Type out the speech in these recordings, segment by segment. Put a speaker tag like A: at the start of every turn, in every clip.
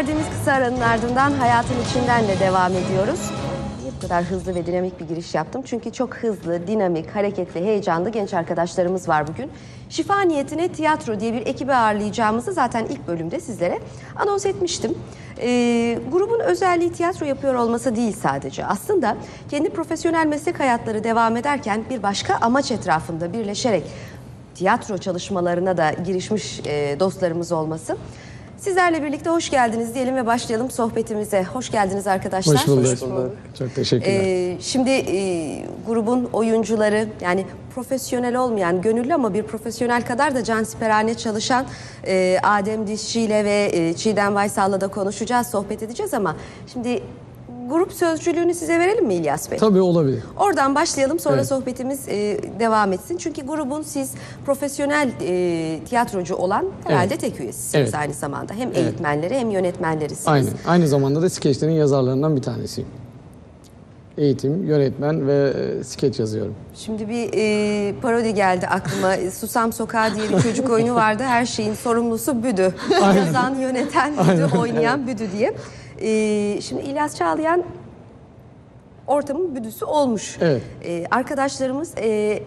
A: verdiğimiz kısa aranın ardından hayatın içinden de devam ediyoruz. Bu kadar hızlı ve dinamik bir giriş yaptım? Çünkü çok hızlı, dinamik, hareketli, heyecanlı genç arkadaşlarımız var bugün. Şifa niyetine tiyatro diye bir ekibi ağırlayacağımızı zaten ilk bölümde sizlere anons etmiştim. Ee, grubun özelliği tiyatro yapıyor olması değil sadece. Aslında kendi profesyonel meslek hayatları devam ederken bir başka amaç etrafında birleşerek tiyatro çalışmalarına da girişmiş e, dostlarımız olması. Sizlerle birlikte hoş geldiniz diyelim ve başlayalım sohbetimize. Hoş geldiniz arkadaşlar.
B: Hoş bulduk. Çok teşekkürler.
A: Ee, şimdi e, grubun oyuncuları yani profesyonel olmayan, gönüllü ama bir profesyonel kadar da cansiperane çalışan e, Adem Dişçi ile ve e, Çiğdem Vaysal'la da konuşacağız, sohbet edeceğiz ama şimdi grup sözcülüğünü size verelim mi İlyas Bey?
B: Tabii olabilir.
A: Oradan başlayalım sonra
B: Evet.
A: sohbetimiz e, devam etsin. Çünkü grubun siz profesyonel e, tiyatrocu olan herhalde
B: Evet.
A: tek üyesisiniz
B: Evet.
A: aynı zamanda. Hem eğitmenleri hem yönetmenlerisiniz.
B: Aynen. Aynı zamanda da skeçlerin yazarlarından bir tanesiyim. Eğitim, yönetmen ve e, skeç yazıyorum.
A: Şimdi bir e, parodi geldi aklıma. Susam Sokağı diye bir çocuk oyunu vardı. Her şeyin sorumlusu Büdü. Yazan, yöneten, Büdü, oynayan Büdü diye. E, şimdi İlyas Çağlayan ortamın büdüsü olmuş.
B: Evet.
A: E, arkadaşlarımız e,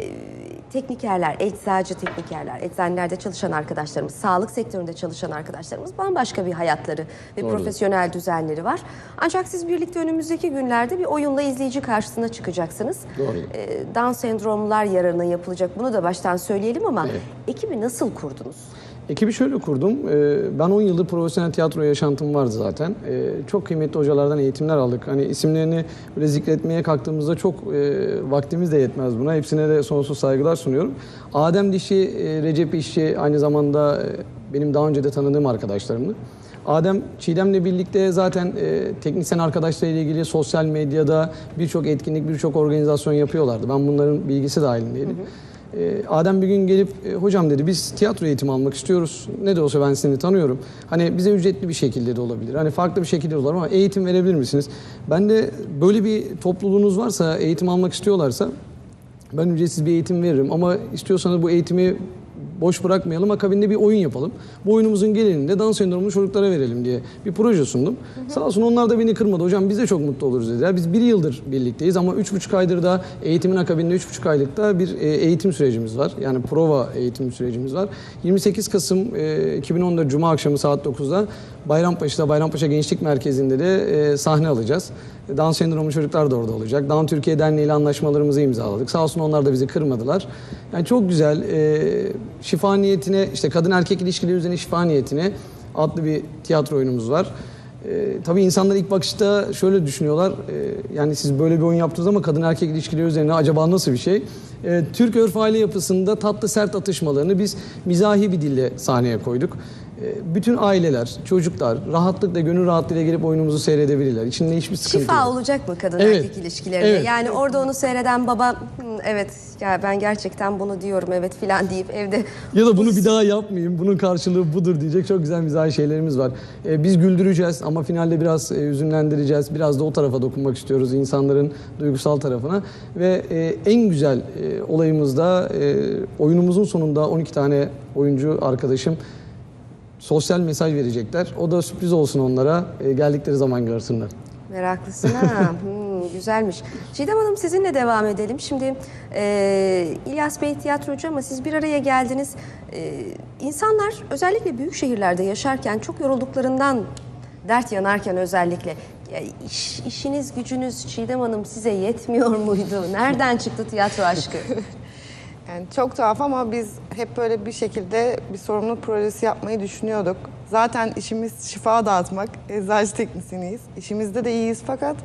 A: teknikerler, eczacı teknikerler, eczanelerde çalışan arkadaşlarımız, sağlık sektöründe çalışan arkadaşlarımız bambaşka bir hayatları ve
B: Doğru.
A: profesyonel düzenleri var. Ancak siz birlikte önümüzdeki günlerde bir oyunla izleyici karşısına çıkacaksınız.
B: Doğru.
A: Ee, Down sendromlar yararına yapılacak. Bunu da baştan söyleyelim ama
B: Evet.
A: ekibi nasıl kurdunuz?
B: Ekibi şöyle kurdum. E, Ben 10 yıldır profesyonel tiyatro yaşantım vardı zaten. E, Çok kıymetli hocalardan eğitimler aldık. Hani isimlerini böyle zikretmeye kalktığımızda çok e, vaktimiz de yetmez buna. Hepsine de sonsuz saygılar sunuyorum. Adem Dişi, e, Recep İşçi aynı zamanda e, benim daha önce de tanıdığım arkadaşlarımdı. Adem Çiğdem'le birlikte zaten e, teknisyen arkadaşlarıyla ilgili sosyal medyada birçok etkinlik, birçok organizasyon yapıyorlardı. Ben bunların bilgisi dahilindeydim. E, Adem bir gün gelip e, hocam dedi biz tiyatro eğitimi almak istiyoruz. Ne de olsa ben seni tanıyorum. Hani bize ücretli bir şekilde de olabilir. Hani farklı bir şekilde de olur ama eğitim verebilir misiniz? Ben de böyle bir topluluğunuz varsa, eğitim almak istiyorlarsa ben ücretsiz bir eğitim veririm ama istiyorsanız bu eğitimi boş bırakmayalım. Akabinde bir oyun yapalım. Bu oyunumuzun gelirini de Down sendromlu çocuklara verelim diye bir proje sundum. Sağ olsun onlar da beni kırmadı. Hocam biz de çok mutlu oluruz dediler. Biz bir yıldır birlikteyiz ama üç buçuk aydır da eğitimin akabinde üç buçuk aylıkta bir e, eğitim sürecimiz var. Yani prova eğitim sürecimiz var. 28 Kasım e, 2014 Cuma akşamı saat 9'da Bayrampaşa'da Bayrampaşa Gençlik Merkezi'nde de e, sahne alacağız. Down sendromlu çocuklar da orada olacak. Down Türkiye Derneği ile anlaşmalarımızı imzaladık. Sağ olsun onlar da bizi kırmadılar. Yani çok güzel e, şifa niyetine işte kadın erkek ilişkileri üzerine şifa niyetine adlı bir tiyatro oyunumuz var. E, tabii insanlar ilk bakışta şöyle düşünüyorlar. e, yani siz böyle bir oyun yaptınız ama kadın erkek ilişkileri üzerine acaba nasıl bir şey? E, Türk örf aile yapısında tatlı sert atışmalarını biz mizahi bir dille sahneye koyduk. E, bütün aileler, çocuklar rahatlıkla, gönül rahatlığıyla gelip oyunumuzu seyredebilirler. İçinde hiçbir sıkıntı
A: Şifa
B: yok.
A: olacak mı kadın
B: Evet.
A: erkek ilişkilerinde?
B: Evet.
A: Yani orada onu seyreden baba "Hı, evet ya ben gerçekten bunu diyorum evet filan deyip evde
B: Ya da bunu bir daha yapmayayım, bunun karşılığı budur diyecek çok güzel mizahi şeylerimiz var. Ee, biz güldüreceğiz ama finalde biraz e, hüzünlendireceğiz. Biraz da o tarafa dokunmak istiyoruz, insanların duygusal tarafına. Ve e, en güzel e, olayımız da e, oyunumuzun sonunda 12 tane oyuncu arkadaşım sosyal mesaj verecekler. O da sürpriz olsun onlara. E, geldikleri zaman görsünler.
A: Meraklısın ha. Hmm, güzelmiş. Çiğdem Hanım sizinle devam edelim. Şimdi e, İlyas Bey tiyatrocu ama siz bir araya geldiniz. E, insanlar özellikle büyük şehirlerde yaşarken çok yorulduklarından dert yanarken özellikle ya iş, işiniz gücünüz Çiğdem Hanım size yetmiyor muydu? Nereden çıktı tiyatro aşkı?
C: Yani çok tuhaf ama biz hep böyle bir şekilde bir sorumluluk projesi yapmayı düşünüyorduk. Zaten işimiz şifa dağıtmak, eczacı teknisyeniyiz. İşimizde de iyiyiz fakat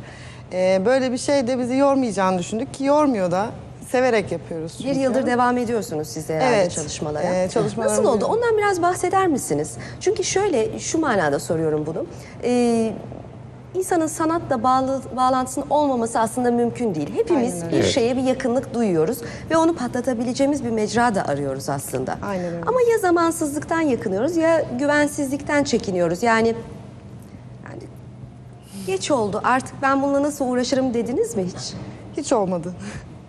C: e, böyle bir şey de bizi yormayacağını düşündük ki yormuyor da. Severek yapıyoruz
A: Bir
C: çünkü.
A: yıldır devam ediyorsunuz siz de herhalde
C: Evet.
A: çalışmalara.
C: Ee, çalışmalarımız
A: Nasıl oldu? Ondan biraz bahseder misiniz? Çünkü şöyle şu manada soruyorum bunu. Ee, insanın sanatla bağlı, bağlantısının olmaması aslında mümkün değil. Hepimiz bir şeye bir yakınlık duyuyoruz ve onu patlatabileceğimiz bir mecra da arıyoruz aslında.
C: Aynen öyle.
A: Ama ya zamansızlıktan yakınıyoruz ya güvensizlikten çekiniyoruz. Yani yani geç oldu artık ben bununla nasıl uğraşırım dediniz mi hiç?
C: Hiç olmadı.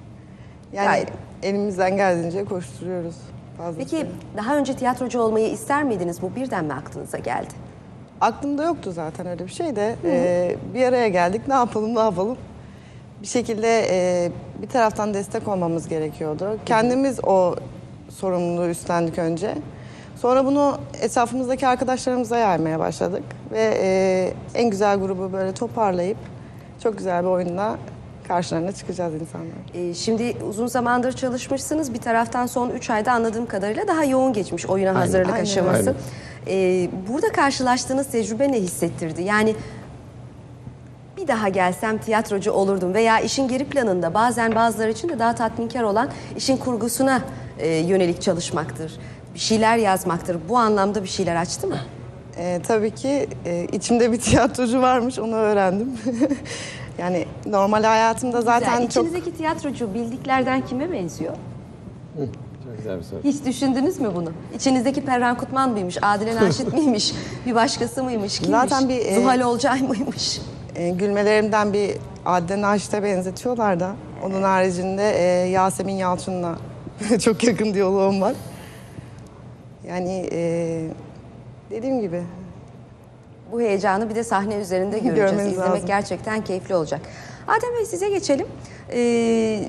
C: yani
A: Gayet.
C: elimizden geldiğince koşturuyoruz. Fazlasıyla.
A: Peki daha önce tiyatrocu olmayı ister miydiniz? Bu birden mi aklınıza geldi?
C: Aklımda yoktu zaten öyle bir şey de e, bir araya geldik ne yapalım ne yapalım. Bir şekilde e, bir taraftan destek olmamız gerekiyordu. Kendimiz o sorumluluğu üstlendik önce. Sonra bunu etrafımızdaki arkadaşlarımıza yaymaya başladık. Ve e, en güzel grubu böyle toparlayıp çok güzel bir oyunla karşılarına çıkacağız insanlar.
A: Ee, şimdi uzun zamandır çalışmışsınız. Bir taraftan son 3 ayda anladığım kadarıyla daha yoğun geçmiş oyuna hazırlık
C: aynen
A: aşaması. Ee, burada karşılaştığınız tecrübe ne hissettirdi? Yani bir daha gelsem tiyatrocu olurdum veya işin geri planında bazen bazıları için de daha tatminkar olan işin kurgusuna e, yönelik çalışmaktır. Bir şeyler yazmaktır. Bu anlamda bir şeyler açtı mı?
C: E, tabii ki e, içimde bir tiyatrocu varmış onu öğrendim. yani normal hayatımda zaten
A: Güzel.
C: çok
A: İçinizdeki tiyatrocu bildiklerden kime benziyor?
B: Çok güzel bir soru.
A: Hiç düşündünüz mü bunu? İçinizdeki Perran Kutman mıymış, Adile Naşit miymiş, bir başkası mıymış, kimmiş?
C: Zaten bir, e,
A: Zuhal Olcay mıymış?
C: E, gülmelerimden bir Adile Naşit'e benzetiyorlar da. Onun haricinde e, Yasemin Yalçın'la çok yakın diyaloğum var. Yani e, dediğim gibi
A: Bu heyecanı bir de sahne üzerinde göreceğiz.
C: Görmeniz
A: İzlemek
C: lazım.
A: gerçekten keyifli olacak. Adem Bey size geçelim. Ee,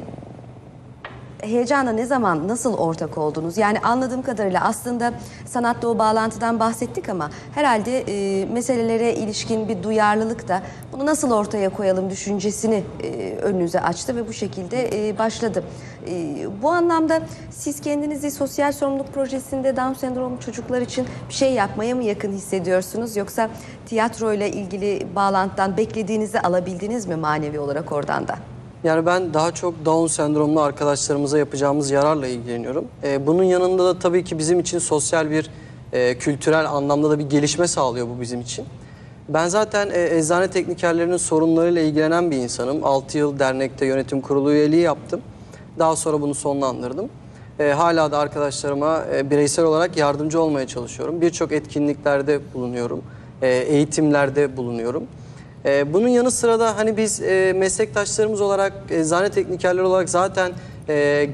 A: heyecana ne zaman, nasıl ortak oldunuz? Yani anladığım kadarıyla aslında sanatla o bağlantıdan bahsettik ama herhalde e, meselelere ilişkin bir duyarlılık da bunu nasıl ortaya koyalım düşüncesini e, önünüze açtı ve bu şekilde e, başladı. E, bu anlamda siz kendinizi sosyal sorumluluk projesinde Down sendromlu çocuklar için bir şey yapmaya mı yakın hissediyorsunuz yoksa tiyatro ile ilgili bağlantıdan beklediğinizi alabildiniz mi manevi olarak oradan da?
D: Yani ben daha çok Down sendromlu arkadaşlarımıza yapacağımız yararla ilgileniyorum. Ee, bunun yanında da tabii ki bizim için sosyal bir, e, kültürel anlamda da bir gelişme sağlıyor bu bizim için. Ben zaten e, eczane teknikerlerinin sorunlarıyla ilgilenen bir insanım. 6 yıl dernekte yönetim kurulu üyeliği yaptım. Daha sonra bunu sonlandırdım. E, hala da arkadaşlarıma e, bireysel olarak yardımcı olmaya çalışıyorum. Birçok etkinliklerde bulunuyorum. E, eğitimlerde bulunuyorum. Ee, bunun yanı sıra da hani biz e, meslektaşlarımız olarak, eczane teknikerleri olarak zaten e,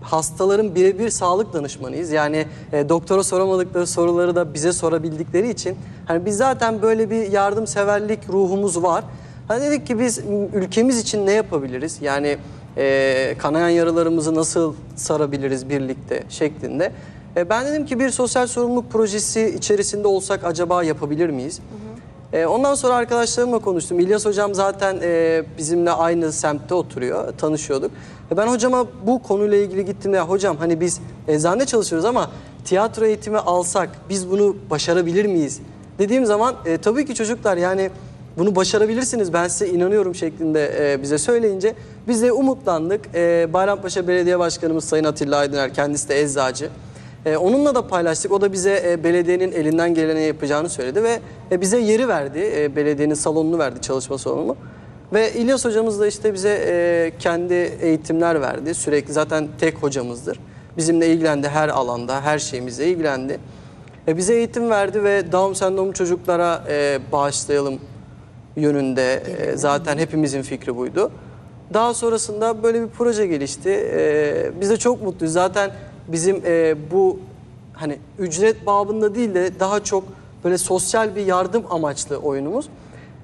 D: hastaların birebir sağlık danışmanıyız. Yani e, doktora soramadıkları soruları da bize sorabildikleri için hani biz zaten böyle bir yardımseverlik ruhumuz var. Hani dedik ki biz ülkemiz için ne yapabiliriz? Yani e, kanayan yaralarımızı nasıl sarabiliriz birlikte şeklinde. E, ben dedim ki bir sosyal sorumluluk projesi içerisinde olsak acaba yapabilir miyiz? E, ondan sonra arkadaşlarımla konuştum. İlyas hocam zaten e, bizimle aynı semtte oturuyor, tanışıyorduk. E, ben hocama bu konuyla ilgili gittim ya hocam hani biz eczanede çalışıyoruz ama tiyatro eğitimi alsak biz bunu başarabilir miyiz? Dediğim zaman e, tabii ki çocuklar yani bunu başarabilirsiniz ben size inanıyorum şeklinde e, bize söyleyince biz de umutlandık. E, Bayrampaşa Belediye Başkanımız Sayın Atilla Aydıner kendisi de eczacı. E, onunla da paylaştık. O da bize e, belediyenin elinden geleni yapacağını söyledi ve e, bize yeri verdi. E, belediyenin salonunu verdi, çalışma salonunu. Ve İlyas hocamız da işte bize e, kendi eğitimler verdi. Sürekli zaten tek hocamızdır. Bizimle ilgilendi her alanda, her şeyimizle ilgilendi. E, bize eğitim verdi ve Down sendromlu çocuklara e, bağışlayalım yönünde e, zaten hepimizin fikri buydu. Daha sonrasında böyle bir proje gelişti. E, biz de çok mutluyuz. Zaten bizim e, bu hani ücret babında değil de daha çok böyle sosyal bir yardım amaçlı oyunumuz.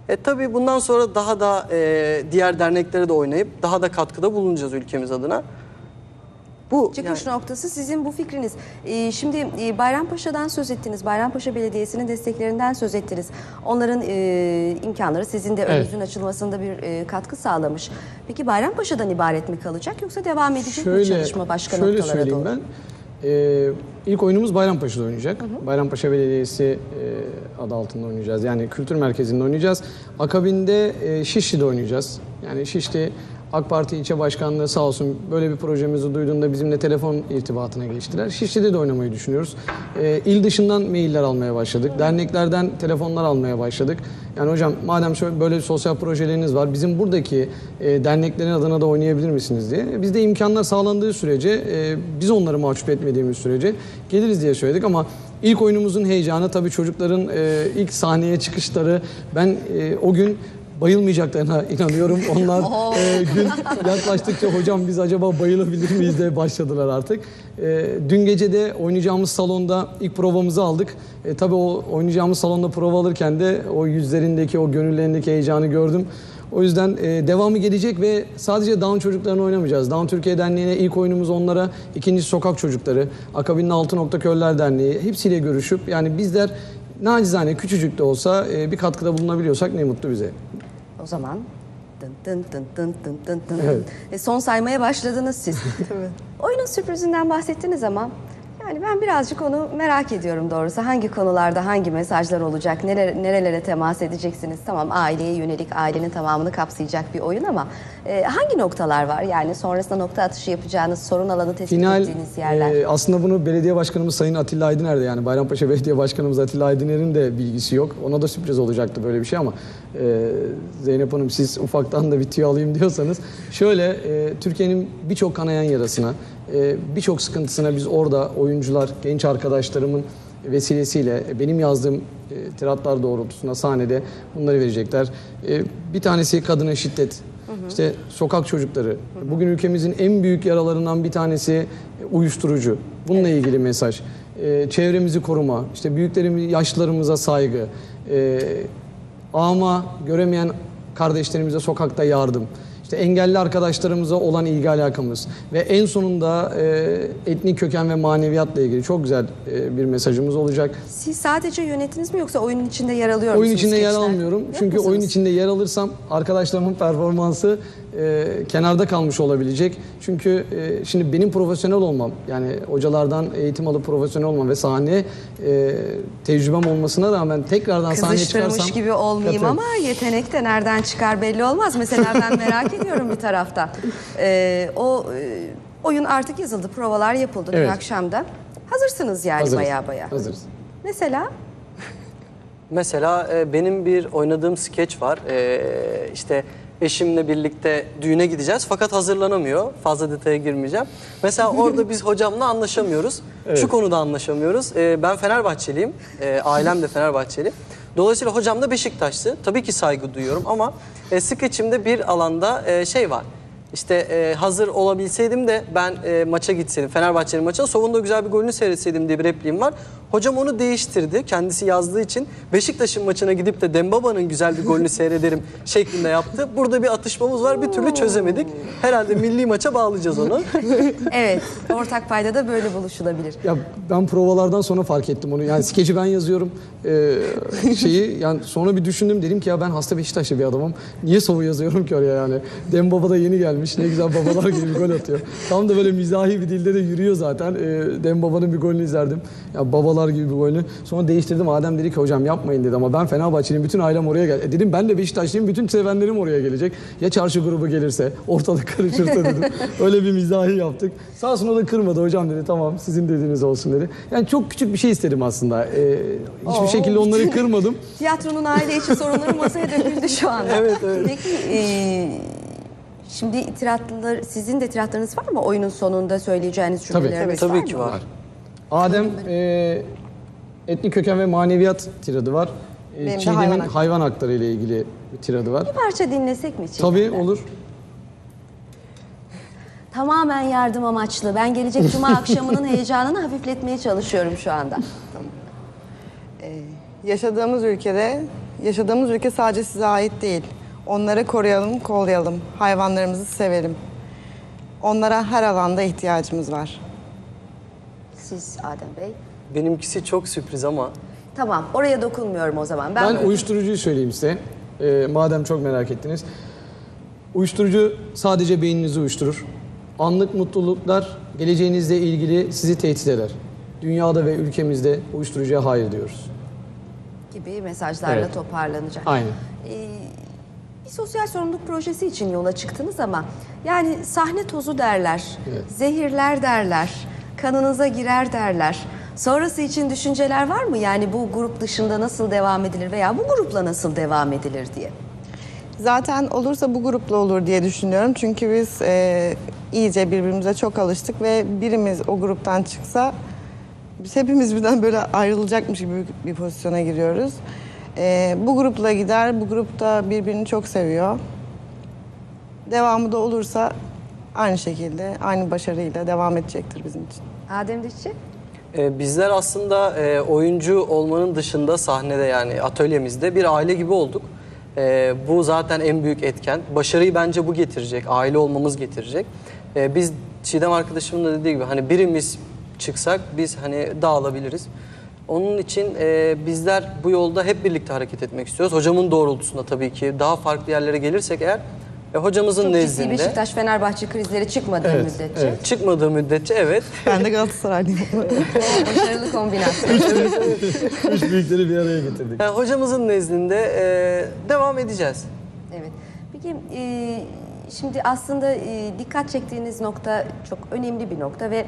D: E, tabii bundan sonra daha da e, diğer derneklere de oynayıp daha da katkıda bulunacağız ülkemiz adına. Bu
A: Çıkış
D: yani-
A: noktası sizin bu fikriniz. Ee, şimdi e, Bayrampaşa'dan söz ettiniz. Bayrampaşa Belediyesi'nin desteklerinden söz ettiniz. Onların e, imkanları sizin de önünüzün açılmasında bir e, katkı sağlamış. Peki Bayrampaşa'dan ibaret mi kalacak yoksa devam edecek mi çalışma başka
B: şöyle
A: noktalara
B: söyleyeyim
A: doğru?
B: ben. Ee, ilk oyunumuz Bayrampaşa'da oynayacak. Bayrampaşa Belediyesi e, adı altında oynayacağız. Yani kültür merkezinde oynayacağız. Akabinde e, Şişli'de oynayacağız. Yani Şişli AK Parti ilçe başkanlığı sağ olsun böyle bir projemizi duyduğunda bizimle telefon irtibatına geçtiler. Şişli'de de oynamayı düşünüyoruz. Ee, il dışından mailler almaya başladık. Derneklerden telefonlar almaya başladık. Yani hocam madem böyle sosyal projeleriniz var bizim buradaki e, derneklerin adına da oynayabilir misiniz diye. Bizde imkanlar sağlandığı sürece e, biz onları mahcup etmediğimiz sürece geliriz diye söyledik ama ilk oyunumuzun heyecanı tabii çocukların e, ilk sahneye çıkışları ben e, o gün bayılmayacaklarına inanıyorum. Onlar e, gün yaklaştıkça hocam biz acaba bayılabilir miyiz diye başladılar artık. E, dün gece de oynayacağımız salonda ilk provamızı aldık. E, tabii o oynayacağımız salonda prova alırken de o yüzlerindeki, o gönüllerindeki heyecanı gördüm. O yüzden e, devamı gelecek ve sadece Down çocuklarını oynamayacağız. Down Türkiye Derneği'ne ilk oyunumuz onlara, ikincisi Sokak Çocukları, akabinde Altı Nokta Körler Derneği hepsiyle görüşüp yani bizler nacizane küçücük de olsa e, bir katkıda bulunabiliyorsak ne mutlu bize.
A: O zaman dın dın dın dın dın dın dın.
B: Evet.
A: E, son saymaya başladınız siz. Oyunun sürprizinden bahsettiniz ama yani ben birazcık onu merak ediyorum doğrusu. Hangi konularda hangi mesajlar olacak, neler, nerelere temas edeceksiniz? Tamam aileye yönelik, ailenin tamamını kapsayacak bir oyun ama e, hangi noktalar var? Yani sonrasında nokta atışı yapacağınız, sorun alanı tespit
B: Final
A: ettiğiniz yerler.
B: e, aslında bunu belediye başkanımız Sayın Atilla Aydıner de yani Bayrampaşa Belediye Başkanımız Atilla Aydıner'in de bilgisi yok. Ona da sürpriz olacaktı böyle bir şey ama e, Zeynep Hanım siz ufaktan da bir tüy alayım diyorsanız şöyle e, Türkiye'nin birçok kanayan yarasına, e, birçok sıkıntısına biz orada oyuncular, genç arkadaşlarımın vesilesiyle e, benim yazdığım e, tiratlar doğrultusunda sahnede bunları verecekler. E, bir tanesi kadına şiddet, işte sokak çocukları. Bugün ülkemizin en büyük yaralarından bir tanesi e, uyuşturucu. Bununla ilgili mesaj. E, çevremizi koruma, işte büyüklerimiz, yaşlılarımıza saygı, e, ama göremeyen kardeşlerimize sokakta yardım. İşte engelli arkadaşlarımıza olan ilgi alakamız ve en sonunda e, etnik köken ve maneviyatla ilgili çok güzel e, bir mesajımız olacak.
A: Siz sadece yönettiniz mi yoksa oyunun içinde yer alıyor
B: Oyun
A: musunuz?
B: içinde yer almıyorum.
A: Yok
B: Çünkü
A: musunuz?
B: oyun içinde yer alırsam arkadaşlarımın performansı e, kenarda kalmış olabilecek. Çünkü e, şimdi benim profesyonel olmam, yani hocalardan eğitim alıp profesyonel olmam ve sahne e, tecrübem olmasına rağmen tekrardan sahneye
A: Kızıştırmış
B: çıkarsam...
A: gibi olmayayım
B: Tabii.
A: ama yetenek de nereden çıkar belli olmaz. Mesela ben merak ediyorum bir taraftan. Ee, o e, oyun artık yazıldı, provalar yapıldı dün
B: Evet.
A: akşam da. Hazırsınız yani
B: Hazırız.
A: baya baya.
B: Hazırız.
A: Mesela
D: Mesela e, benim bir oynadığım skeç var. E, işte eşimle birlikte düğüne gideceğiz fakat hazırlanamıyor. Fazla detaya girmeyeceğim. Mesela orada biz hocamla anlaşamıyoruz. Şu konuda anlaşamıyoruz. E, ben Fenerbahçeliyim. E, ailem de Fenerbahçeli. Dolayısıyla hocam da Beşiktaşlı. Tabii ki saygı duyuyorum ama e, skeçimde bir alanda e, şey var. İşte e, hazır olabilseydim de ben e, maça gitseydim, Fenerbahçe'nin maçına, Sovun'da güzel bir golünü seyretseydim diye bir repliğim var. Hocam onu değiştirdi kendisi yazdığı için. Beşiktaş'ın maçına gidip de Dembaba'nın güzel bir golünü seyrederim şeklinde yaptı. Burada bir atışmamız var bir türlü çözemedik. Herhalde milli maça bağlayacağız onu.
A: evet ortak payda da böyle buluşulabilir.
B: Ya ben provalardan sonra fark ettim onu. Yani skeci ben yazıyorum. Ee, şeyi yani sonra bir düşündüm dedim ki ya ben hasta Beşiktaşlı bir adamım. Niye sovu yazıyorum ki oraya yani? Dem Baba da yeni gelmiş. Ne güzel babalar gibi gol atıyor. Tam da böyle mizahi bir dilde de yürüyor zaten. Ee, Dem Baba'nın bir golünü izlerdim. Ya babalar gibi bir golünü. Sonra değiştirdim. Adem dedi ki hocam yapmayın dedi ama ben Fenerbahçeliyim. Bütün ailem oraya gel. E dedim ben de Beşiktaşlıyım. Bütün sevenlerim oraya gelecek. Ya çarşı grubu gelirse, ortalık karışırsa dedim. Öyle bir mizahi yaptık. Sağ olsun o da kırmadı hocam dedi. Tamam sizin dediğiniz olsun dedi. Yani çok küçük bir şey istedim aslında. Ee, hiçbir
A: Oo.
B: şekilde onları kırmadım.
A: Tiyatronun aile içi sorunları masaya döküldü şu anda.
D: Evet, evet.
A: Peki e, şimdi tiratlar, sizin de tiratlarınız var mı oyunun sonunda söyleyeceğiniz
B: Tabii.
A: cümleleriniz
D: Tabii
A: var
D: ki
A: mı?
D: var.
B: Adem e, etnik köken ve maneviyat tiradı var. E,
C: Benim de
B: Çiğdem'in
C: hayvan
B: hayvan,
C: hakları.
B: ile ilgili bir tiradı var.
A: Bir parça dinlesek mi?
B: Tabii
A: Çiğdem'den?
B: olur.
A: Tamamen yardım amaçlı. Ben gelecek cuma akşamının heyecanını hafifletmeye çalışıyorum şu anda.
C: Yaşadığımız ülkede, yaşadığımız ülke sadece size ait değil. Onları koruyalım, kollayalım, hayvanlarımızı sevelim. Onlara her alanda ihtiyacımız var.
A: Siz Adem Bey.
D: Benimkisi çok sürpriz ama
A: Tamam oraya dokunmuyorum o zaman. Ben,
B: Ben uyuşturucuyu söyleyeyim size. E, madem çok merak ettiniz. Uyuşturucu sadece beyninizi uyuşturur. Anlık mutluluklar geleceğinizle ilgili sizi tehdit eder. Dünyada ve ülkemizde uyuşturucuya hayır diyoruz.
A: gibi mesajlarla
B: Evet.
A: toparlanacak.
B: Aynen.
A: Ee, bir sosyal sorumluluk projesi için yola çıktınız ama yani sahne tozu derler,
B: Evet.
A: zehirler derler, kanınıza girer derler. Sonrası için düşünceler var mı? Yani bu grup dışında nasıl devam edilir veya bu grupla nasıl devam edilir diye.
C: Zaten olursa bu grupla olur diye düşünüyorum. Çünkü biz e, iyice birbirimize çok alıştık ve birimiz o gruptan çıksa biz hepimiz birden böyle ayrılacakmış gibi bir pozisyona giriyoruz. Ee, bu grupla gider, bu grupta birbirini çok seviyor. Devamı da olursa aynı şekilde, aynı başarıyla devam edecektir bizim için.
A: Adem Dişçi?
D: Ee, bizler aslında e, oyuncu olmanın dışında sahnede yani atölyemizde bir aile gibi olduk. Ee, bu zaten en büyük etken. Başarıyı bence bu getirecek, aile olmamız getirecek. Ee, biz Çiğdem arkadaşımın da dediği gibi hani birimiz çıksak biz hani dağılabiliriz. Onun için e, bizler bu yolda hep birlikte hareket etmek istiyoruz. Hocamın doğrultusunda tabii ki daha farklı yerlere gelirsek eğer e, hocamızın
A: Çok ciddi
D: nezdinde
A: Beşiktaş-Fenerbahçe krizleri çıkmadığı
B: Evet,
A: müddetçe.
B: evet.
D: çıkmadığı müddetçe evet
C: Ben de Galatasaraylıyım.
A: Başarılı kombinasyon.
B: Üç büyükleri bir araya getirdik.
D: yani hocamızın nezdinde e, devam edeceğiz.
A: Evet. Peki e, şimdi aslında e, dikkat çektiğiniz nokta çok önemli bir nokta ve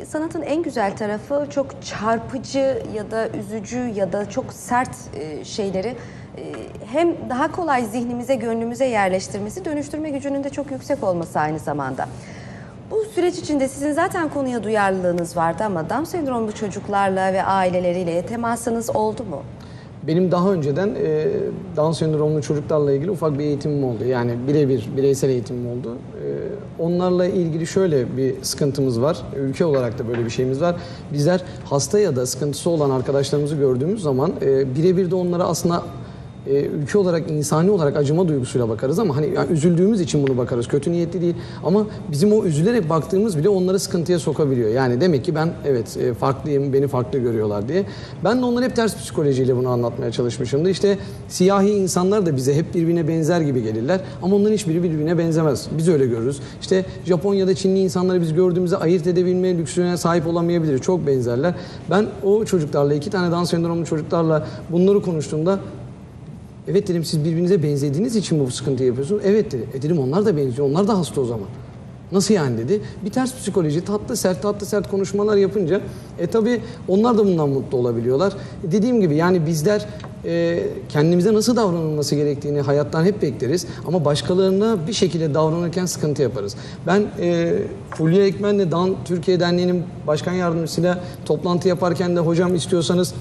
A: e, sanatın en güzel tarafı çok çarpıcı ya da üzücü ya da çok sert e, şeyleri e, hem daha kolay zihnimize, gönlümüze yerleştirmesi, dönüştürme gücünün de çok yüksek olması aynı zamanda. Bu süreç içinde sizin zaten konuya duyarlılığınız vardı ama Down sendromlu çocuklarla ve aileleriyle temasınız oldu mu?
B: Benim daha önceden e, Down sendromlu çocuklarla ilgili ufak bir eğitimim oldu. Yani birebir bireysel eğitimim oldu. E, onlarla ilgili şöyle bir sıkıntımız var. Ülke olarak da böyle bir şeyimiz var. Bizler hasta ya da sıkıntısı olan arkadaşlarımızı gördüğümüz zaman e, birebir de onlara aslında e, ülke olarak insani olarak acıma duygusuyla bakarız ama hani yani üzüldüğümüz için bunu bakarız. Kötü niyetli değil ama bizim o üzülerek baktığımız bile onları sıkıntıya sokabiliyor. Yani demek ki ben evet e, farklıyım, beni farklı görüyorlar diye. Ben de onlara hep ters psikolojiyle bunu anlatmaya çalışmışımdır. İşte siyahi insanlar da bize hep birbirine benzer gibi gelirler ama onların hiçbiri birbirine benzemez. Biz öyle görürüz. İşte Japonya'da Çinli insanları biz gördüğümüzde ayırt edebilme lüksüne sahip olamayabiliriz. Çok benzerler. Ben o çocuklarla, iki tane Down sendromlu çocuklarla bunları konuştuğumda Evet dedim siz birbirinize benzediğiniz için bu sıkıntıyı yapıyorsunuz? Evet dedi. E dedim onlar da benziyor. Onlar da hasta o zaman. Nasıl yani dedi. Bir ters psikoloji tatlı sert tatlı sert konuşmalar yapınca e tabi onlar da bundan mutlu olabiliyorlar. E, dediğim gibi yani bizler e, kendimize nasıl davranılması gerektiğini hayattan hep bekleriz ama başkalarına bir şekilde davranırken sıkıntı yaparız. Ben e, Fulya Ekmen'le Dan Türkiye Derneği'nin başkan yardımcısıyla toplantı yaparken de hocam istiyorsanız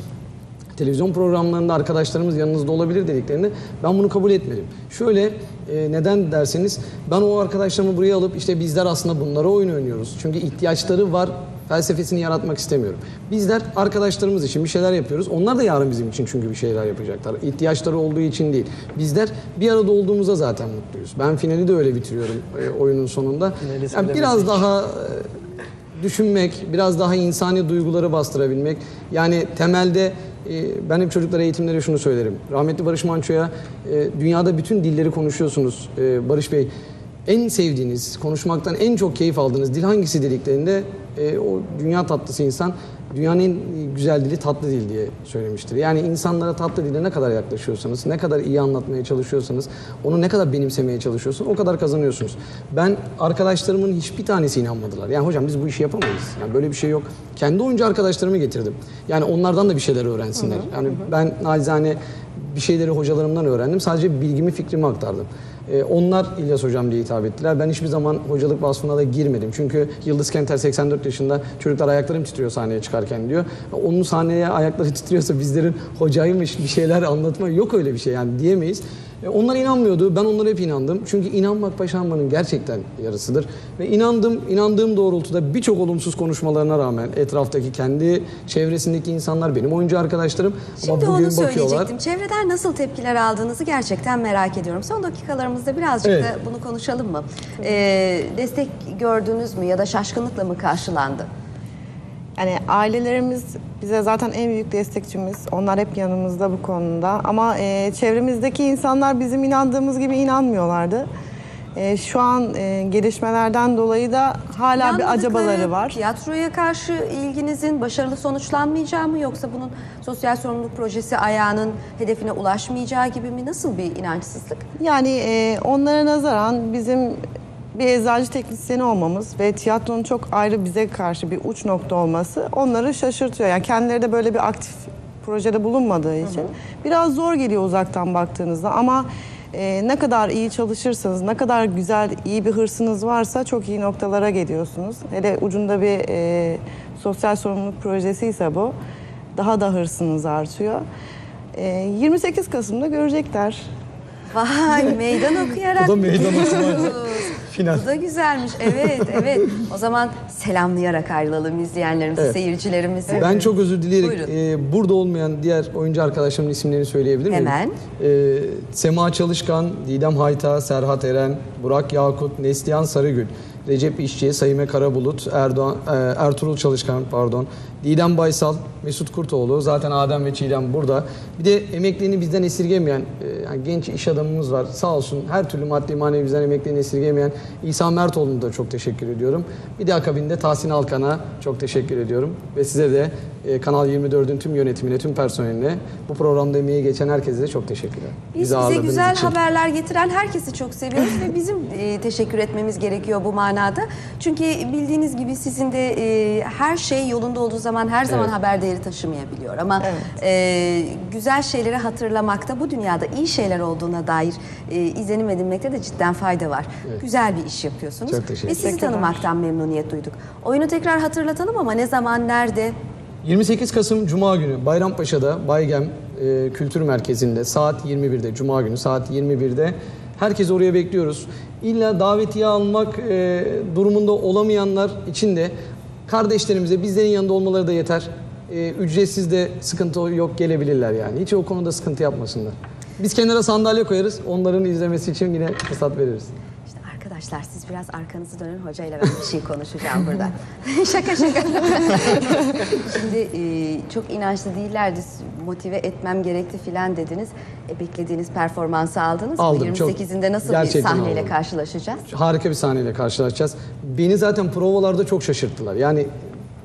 B: televizyon programlarında arkadaşlarımız yanınızda olabilir dediklerinde ben bunu kabul etmedim. Şöyle e, neden derseniz ben o arkadaşlarımı buraya alıp işte bizler aslında bunlara oyun oynuyoruz. Çünkü ihtiyaçları var felsefesini yaratmak istemiyorum. Bizler arkadaşlarımız için bir şeyler yapıyoruz. Onlar da yarın bizim için çünkü bir şeyler yapacaklar. İhtiyaçları olduğu için değil. Bizler bir arada olduğumuzda zaten mutluyuz. Ben finali de öyle bitiriyorum e, oyunun sonunda. Yani biraz daha e, düşünmek, biraz daha insani duyguları bastırabilmek. Yani temelde ben hep çocuklara eğitimlere şunu söylerim. Rahmetli Barış Manço'ya e, dünyada bütün dilleri konuşuyorsunuz e, Barış Bey. En sevdiğiniz, konuşmaktan en çok keyif aldığınız dil hangisi dediklerinde e, o dünya tatlısı insan dünyanın en güzel dili tatlı dil diye söylemiştir. Yani insanlara tatlı dile ne kadar yaklaşıyorsanız, ne kadar iyi anlatmaya çalışıyorsanız, onu ne kadar benimsemeye çalışıyorsanız o kadar kazanıyorsunuz. Ben arkadaşlarımın hiçbir tanesi inanmadılar. Yani hocam biz bu işi yapamayız. Yani böyle bir şey yok. Kendi oyuncu arkadaşlarımı getirdim. Yani onlardan da bir şeyler öğrensinler. Yani ben nacizane bir şeyleri hocalarımdan öğrendim. Sadece bilgimi, fikrimi aktardım. Ee, onlar İlyas Hocam diye hitap ettiler. Ben hiçbir zaman hocalık vasfına da girmedim. Çünkü Yıldız Kenter 84 yaşında çocuklar ayaklarım titriyor sahneye çıkarken diyor. Onun sahneye ayakları titriyorsa bizlerin hocaymış bir şeyler anlatma yok öyle bir şey yani diyemeyiz. E, Onlar inanmıyordu. Ben onlara hep inandım. Çünkü inanmak başarmanın gerçekten yarısıdır. Ve inandım, inandığım doğrultuda birçok olumsuz konuşmalarına rağmen etraftaki kendi çevresindeki insanlar benim oyuncu arkadaşlarım
A: Şimdi
B: ama bugün
A: onu
B: bakıyorlar.
A: Çevreden nasıl tepkiler aldığınızı gerçekten merak ediyorum. Son dakikalarımızda birazcık
B: Evet.
A: da bunu konuşalım mı? Ee, destek gördünüz mü ya da şaşkınlıkla mı karşılandı?
C: Yani ailelerimiz bize zaten en büyük destekçimiz. Onlar hep yanımızda bu konuda. Ama e, çevremizdeki insanlar bizim inandığımız gibi inanmıyorlardı. E, şu an e, gelişmelerden dolayı da hala bir acabaları var.
A: Tiyatroya karşı ilginizin başarılı sonuçlanmayacağı mı yoksa bunun sosyal sorumluluk projesi ayağının hedefine ulaşmayacağı gibi mi? Nasıl bir inançsızlık?
C: Yani e, onlara nazaran bizim bir eczacı teknisyeni olmamız ve tiyatronun çok ayrı bize karşı bir uç nokta olması onları şaşırtıyor. Yani kendileri de böyle bir aktif projede bulunmadığı için biraz zor geliyor uzaktan baktığınızda ama e, ne kadar iyi çalışırsanız, ne kadar güzel, iyi bir hırsınız varsa çok iyi noktalara geliyorsunuz. Hele ucunda bir e, sosyal sorumluluk projesi ise bu daha da hırsınız artıyor. Ee, 28 Kasım'da görecekler.
A: Vay meydan okuyarak.
B: O da meydan okuma. Final.
A: Bu da güzelmiş. Evet, evet. O zaman selamlayarak ayrılalım izleyenlerimizi,
B: Evet.
A: seyircilerimizi.
B: Ben çok özür dileyerek
A: Buyurun.
B: e, burada olmayan diğer oyuncu arkadaşlarımın isimlerini söyleyebilir miyim?
A: Hemen.
B: E, Sema Çalışkan, Didem Hayta, Serhat Eren, Burak Yakut, Neslihan Sarıgül, Recep İşçi, Sayime Karabulut, Erdoğan, e, Ertuğrul Çalışkan pardon, Didem Baysal, Mesut Kurtoğlu, zaten Adem ve Çiğdem burada. Bir de emeklerini bizden esirgemeyen e, yani genç iş adamımız var. Sağ olsun her türlü maddi manevi bizden emeklerini esirgemeyen İsa Mertoğlu'na da çok teşekkür ediyorum. Bir de akabinde Tahsin Alkan'a çok teşekkür ediyorum. Ve size de e, Kanal 24'ün tüm yönetimine, tüm personeline, bu programda emeği geçen herkese de çok teşekkürler.
A: Biz
B: Bizi
A: size
B: ağırladığınız
A: güzel
B: için.
A: haberler getiren herkesi çok seviyoruz ve bizim e, teşekkür etmemiz gerekiyor bu manada. Çünkü bildiğiniz gibi sizin de e, her şey yolunda olduğu zaman her zaman
B: Evet.
A: haber değeri taşımayabiliyor. Ama e, güzel şeyleri hatırlamakta, bu dünyada iyi şeyler olduğuna dair e, izlenim edinmekte de cidden fayda var. Güzel bir iş yapıyorsunuz.
B: Çok teşekkür
A: Ve sizi tanımaktan memnuniyet duyduk. Oyunu tekrar hatırlatalım ama ne zaman, nerede?
B: 28 Kasım Cuma günü Bayrampaşa'da Baygem e, Kültür Merkezi'nde saat 21'de Cuma günü saat 21'de herkesi oraya bekliyoruz. İlla davetiye almak e, durumunda olamayanlar için de kardeşlerimize bizlerin yanında olmaları da yeter. E, ücretsiz de sıkıntı yok gelebilirler yani. Hiç o konuda sıkıntı yapmasınlar. Biz kenara sandalye koyarız. Onların izlemesi için yine fırsat veririz.
A: Arkadaşlar siz biraz arkanızı dönün hocayla ben bir şey konuşacağım burada. şaka şaka. Şimdi e, çok inançlı değillerdi. Motive etmem gerekti filan dediniz. E, beklediğiniz performansı aldınız?
B: Aldım, çok.
A: 28'inde nasıl bir
B: Gerçekten
A: sahneyle
B: aldım.
A: karşılaşacağız?
B: harika bir sahneyle karşılaşacağız. Beni zaten provalarda çok şaşırttılar. Yani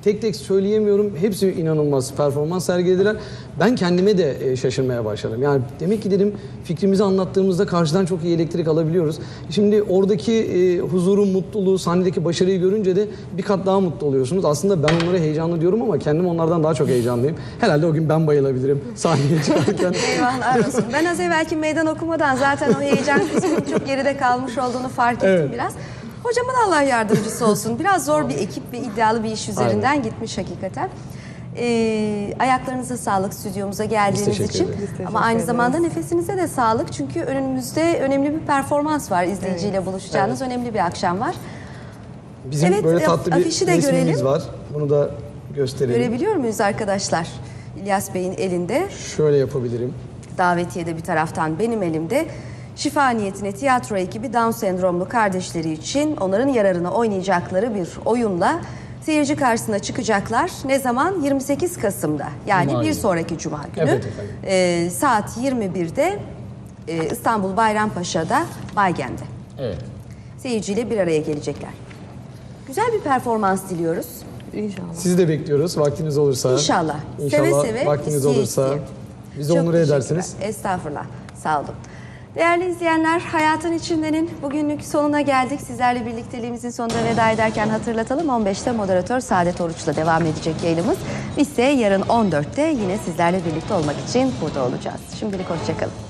B: tek tek söyleyemiyorum. Hepsi inanılmaz performans sergilediler. Ben kendime de e, şaşırmaya başladım. Yani demek ki dedim fikrimizi anlattığımızda karşıdan çok iyi elektrik alabiliyoruz. Şimdi oradaki e, huzuru, mutluluğu, sahnedeki başarıyı görünce de bir kat daha mutlu oluyorsunuz. Aslında ben onlara heyecanlı diyorum ama kendim onlardan daha çok heyecanlıyım. Herhalde o gün ben bayılabilirim sahneye çıkarken.
A: Eyvahlar olsun. Ben az evvelki meydan okumadan zaten o heyecan kısmının çok geride kalmış olduğunu fark ettim
B: Evet.
A: biraz. Hocamın Allah yardımcısı olsun. Biraz zor bir ekip ve iddialı bir iş üzerinden gitmiş hakikaten. Ee, ayaklarınıza sağlık stüdyomuza geldiğiniz için. Ama aynı
C: ederiz.
A: zamanda nefesinize de sağlık. Çünkü önümüzde önemli bir performans var. İzleyiciyle buluşacağınız önemli bir akşam var.
B: Bizim
A: Evet,
B: böyle tatlı bir
A: afişi de
B: resmimiz
A: görelim.
B: var. Bunu da gösterelim.
A: Görebiliyor muyuz arkadaşlar? İlyas Bey'in elinde.
B: Şöyle yapabilirim.
A: Davetiye de bir taraftan benim elimde. Şifa niyetine tiyatro ekibi Down sendromlu kardeşleri için onların yararına oynayacakları bir oyunla seyirci karşısına çıkacaklar. Ne zaman? 28 Kasım'da. Yani
B: Cuma
A: bir
B: günü.
A: sonraki cuma günü.
B: Evet efendim.
A: Ee, saat 21'de e, İstanbul Bayrampaşa'da Baygen'de.
B: Evet.
A: Seyirciyle bir araya gelecekler. Güzel bir performans diliyoruz.
C: İnşallah.
B: Sizi de bekliyoruz vaktiniz olursa.
A: İnşallah.
B: İnşallah
A: seve seve.
B: vaktiniz
A: isteye
B: olursa
A: isteye.
B: bizi
A: Çok
B: onur
A: teşekkürler.
B: edersiniz.
A: Estağfurullah. Sağ olun. Değerli izleyenler, Hayatın İçinden'in bugünlük sonuna geldik. Sizlerle birlikteliğimizin sonunda veda ederken hatırlatalım. 15'te moderatör Saadet Oruç'la devam edecek yayınımız. Biz ise yarın 14'te yine sizlerle birlikte olmak için burada olacağız. Şimdilik hoşçakalın.